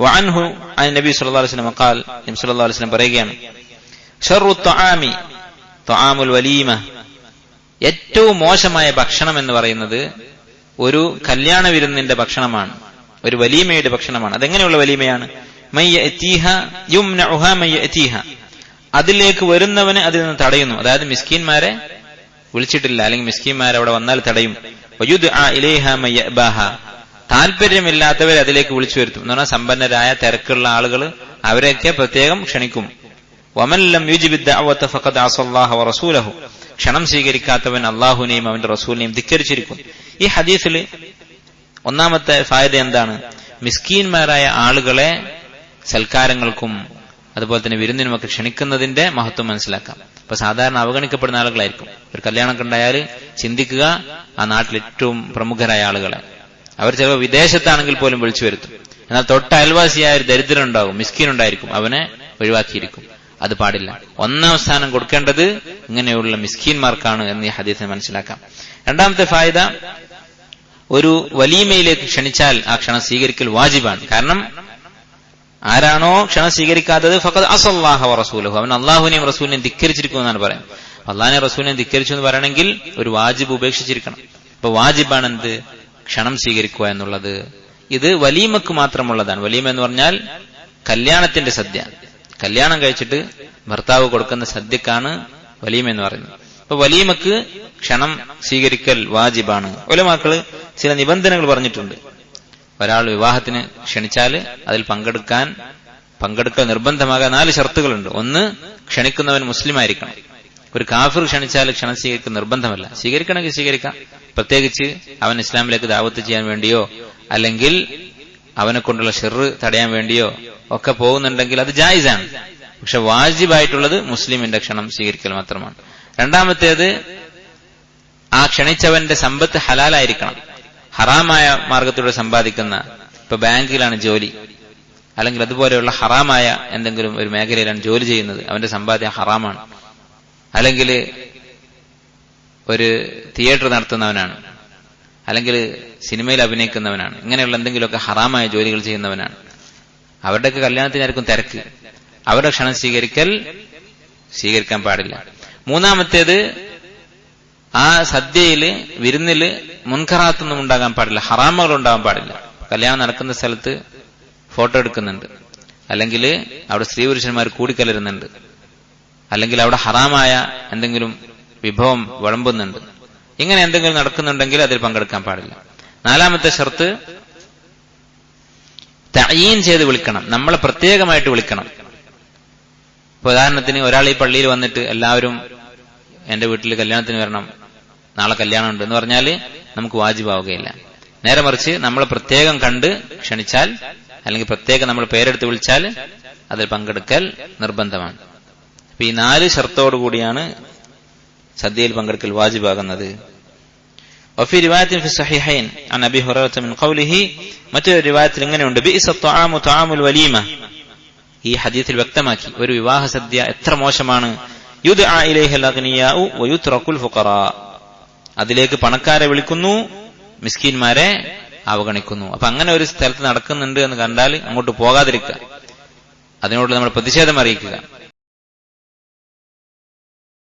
വഅൻഹു അൻ നബി സല്ലല്ലാഹു അലൈഹി വസല്ലം ഖാൽ നബി സല്ലല്ലാഹു അലൈഹി വസല്ലം പറയുകയാണ് ഷർറു തആമി തആമുൽ വലീമ. ഏറ്റവും മോശമായ ഭക്ഷണം എന്ന് പറയുന്നത് ഒരു കല്യാണ വിരുന്നിന്റെ ഭക്ഷണമാണ് ഒരു വലീമയുടെ ഭക്ഷണമാണ്. അതെങ്ങനെയുള്ള വലീമയാണ്? അതിലേക്ക് വരുന്നവനെ അതിൽ നിന്ന് തടയുന്നു. അതായത് മിസ്കീന്മാരെ വിളിച്ചിട്ടില്ല അല്ലെങ്കിൽ മിസ്കീന്മാർ അവിടെ വന്നാൽ തടയും. താല്പര്യമില്ലാത്തവരെ അതിലേക്ക് വിളിച്ചു വരുത്തും. എന്ന് പറഞ്ഞാൽ സമ്പന്നരായ തിരക്കുള്ള ആളുകൾ അവരെയൊക്കെ പ്രത്യേകം ക്ഷണിക്കും. വമല്ലം അസല്ലാഹ വറസൂലഹു. ക്ഷണം സ്വീകരിക്കാത്തവൻ അള്ളാഹുനെയും അവന്റെ റസൂലിനെയും ധിക്കരിച്ചിരിക്കും. ഈ ഹദീസിൽ ഒന്നാമത്തെ ഫായത എന്താണ്? മിസ്കീന്മാരായ ആളുകളെ സൽക്കാരങ്ങൾക്കും അതുപോലെ തന്നെ വിരുന്നിനുമൊക്കെ ക്ഷണിക്കുന്നതിന്റെ മഹത്വം മനസ്സിലാക്കാം. ഇപ്പൊ സാധാരണ അവഗണിക്കപ്പെടുന്ന ആളുകളായിരിക്കും. ഒരു കല്യാണമൊക്കെ ഉണ്ടായാൽ ചിന്തിക്കുക ആ നാട്ടിൽ ഏറ്റവും പ്രമുഖരായ ആളുകളെ. അവർ ചിലപ്പോൾ വിദേശത്താണെങ്കിൽ പോലും വിളിച്ചു വരുത്തും. എന്നാൽ തൊട്ട അയൽവാസിയായ ഒരു ദരിദ്രൻ ഉണ്ടാകും മിസ്കീൻ ഉണ്ടായിരിക്കും അവനെ ഒഴിവാക്കിയിരിക്കും. അത് പാടില്ല. ഒന്നാം സ്ഥാനം കൊടുക്കേണ്ടത് ഇങ്ങനെയുള്ള മിസ്കീന്മാർക്കാണ് എന്ന് ഈ ഹദീസിനെ മനസ്സിലാക്കാം. രണ്ടാമത്തെ ഫായത ഒരു വലീമയിലേക്ക് ക്ഷണിച്ചാൽ ആ ക്ഷണം സ്വീകരിക്കൽ വാജിബാണ്. കാരണം ആരാണോ ക്ഷണം സ്വീകരിക്കാത്തത് ഫഖദ് അസല്ലാഹ റസൂലഹു. അവൻ അള്ളാഹുവിനെയും റസൂലിനെയും ധിക്കരിച്ചിരിക്കും എന്നാണ് പറയുന്നത്. അള്ളാഹിനെ റസൂലിനെ ധിക്കരിച്ചു എന്ന് പറയണമെങ്കിൽ ഒരു വാജിബ് ഉപേക്ഷിച്ചിരിക്കണം. ഇപ്പൊ വാജിബാണ് എന്ത് ക്ഷണം സ്വീകരിക്കുക എന്നുള്ളത് ഇത് വലീമക്ക് മാത്രമുള്ളതാണ്. വലീമ എന്ന് പറഞ്ഞാൽ കല്യാണത്തിന്റെ സദ്യ. കല്യാണം കഴിച്ചിട്ട് ഭർത്താവ് കൊടുക്കുന്ന സദ്യക്കാണ് വലീമ എന്ന് പറയുന്നത്. അപ്പൊ വലീമക്ക് ക്ഷണം സ്വീകരിക്കൽ വാജിബാണ്. ഒലമാക്കൾ ചില നിബന്ധനകൾ പറഞ്ഞിട്ടുണ്ട്. ഒരാൾ വിവാഹത്തിന് ക്ഷണിച്ചാൽ അതിൽ പങ്കെടുക്കാൻ പങ്കെടുക്കൽ നിർബന്ധമാകാൻ നാല് ഷർത്തുകളുണ്ട്. ഒന്ന് ക്ഷണിക്കുന്നവൻ മുസ്ലിം ആയിരിക്കണം ഒരു കാഫിർ ക്ഷണിച്ചാൽ ക്ഷണം സ്വീകരിക്കുന്ന നിർബന്ധമല്ല. സ്വീകരിക്കണമെങ്കിൽ സ്വീകരിക്കാം. പ്രത്യേകിച്ച് അവൻ ഇസ്ലാമിലേക്ക് ദാവത്ത് ചെയ്യാൻ വേണ്ടിയോ അല്ലെങ്കിൽ അവനെ കൊണ്ടുള്ള ഷെറ് തടയാൻ വേണ്ടിയോ ഒക്കെ പോകുന്നുണ്ടെങ്കിൽ അത് ജായിസാണ്. പക്ഷെ വാജിബായിട്ടുള്ളത് മുസ്ലിമിന്റെ ക്ഷണം സ്വീകരിക്കൽ മാത്രമാണ്. രണ്ടാമത്തേത് ആ ക്ഷണിച്ചവന്റെ സമ്പത്ത് ഹലാലായിരിക്കണം. ഹറാമായ മാർഗത്തിലൂടെ സമ്പാദിക്കുന്ന ഇപ്പൊ ബാങ്കിലാണ് ജോലി. അല്ലെങ്കിൽ അതുപോലെയുള്ള ഹറാമായ എന്തെങ്കിലും ഒരു മേഖലയിലാണ് ജോലി ചെയ്യുന്നത്. അവന്റെ സമ്പാദ്യം ഹറാമാണ്. അല്ലെങ്കിൽ ഒരു തിയേറ്റർ നടത്തുന്നവനാണ് അല്ലെങ്കിൽ സിനിമയിൽ അഭിനയിക്കുന്നവനാണ് ഇങ്ങനെയുള്ള എന്തെങ്കിലുമൊക്കെ ഹറാമായ ജോലികൾ ചെയ്യുന്നവനാണ്. അവരുടെയൊക്കെ കല്യാണത്തിനായിരിക്കും തിരക്ക്. അവരുടെ ക്ഷണം സ്വീകരിക്കൽ സ്വീകരിക്കാൻ പാടില്ല. മൂന്നാമത്തേത് ആ സദ്യയിൽ വിരുന്നിൽ മുൻകറാത്തൊന്നും ഉണ്ടാകാൻ പാടില്ല. ഹറാമകൾ ഉണ്ടാകാൻ പാടില്ല. കല്യാണം നടക്കുന്ന സ്ഥലത്ത് ഫോട്ടോ എടുക്കുന്നുണ്ട്. അല്ലെങ്കിൽ അവിടെ സ്ത്രീ പുരുഷന്മാർ കൂടിക്കലരുന്നുണ്ട്. അല്ലെങ്കിൽ അവിടെ ഹറാമായ എന്തെങ്കിലും വിഭവം വിളമ്പുന്നുണ്ട്. ഇങ്ങനെ എന്തെങ്കിലും നടക്കുന്നുണ്ടെങ്കിൽ അതിൽ പങ്കെടുക്കാൻ പാടില്ല. നാലാമത്തെ ഷർത്ത് തയ്യീൻ ചെയ്ത് വിളിക്കണം. നമ്മളെ പ്രത്യേകമായിട്ട് വിളിക്കണം. ഇപ്പൊ ഉദാഹരണത്തിന് ഒരാൾ ഈ പള്ളിയിൽ വന്നിട്ട് എല്ലാവരും എന്റെ വീട്ടിൽ കല്യാണത്തിന് വരണം നാളെ കല്യാണം ഉണ്ട് എന്ന് പറഞ്ഞാൽ നമുക്ക് വാജിബാവുകയില്ല. നേരെ മറിച്ച് നമ്മൾ പ്രത്യേകം കണ്ട് ക്ഷണിച്ചാൽ അല്ലെങ്കിൽ പ്രത്യേകം നമ്മൾ പേരെടുത്ത് വിളിച്ചാൽ അതിൽ പങ്കെടുക്കൽ നിർബന്ധമാണ്. അപ്പൊ ഈ നാല് ഷർത്തോടുകൂടിയാണ് സദ്യയിൽ പങ്കെടുക്കൽ വാജിബാകുന്നത് وفي رواية في الصحيحين عن أبي هريرة من قوله മറ്റൊരു റിവായത്തിൽ ഇങ്ങനെയുണ്ട് بئس الطعام طعام الوليمة ഈ ഹദീസിൽ വ്യക്തമാക്കി ഒരു വിവാഹ സദ്യ എത്ര മോശമാണ് യുദ്ആ ഇലൈഹിൽ അഗ്നിയാഉ വയുത്റഖുൽ ഫുഖറാ അതിലേക്ക് പണക്കാരെ വിളിക്കുന്നു മിസ്കീന്മാരെ അവഗണിക്കുന്നു അപ്പൊ അങ്ങനെ ഒരു സ്ഥലത്ത് നടക്കുന്നുണ്ട് എന്ന് കണ്ടാൽ അങ്ങോട്ട് പോകാതിരിക്കുക അതിനോട് നമ്മൾ പ്രതിഷേധം അറിയിക്കുക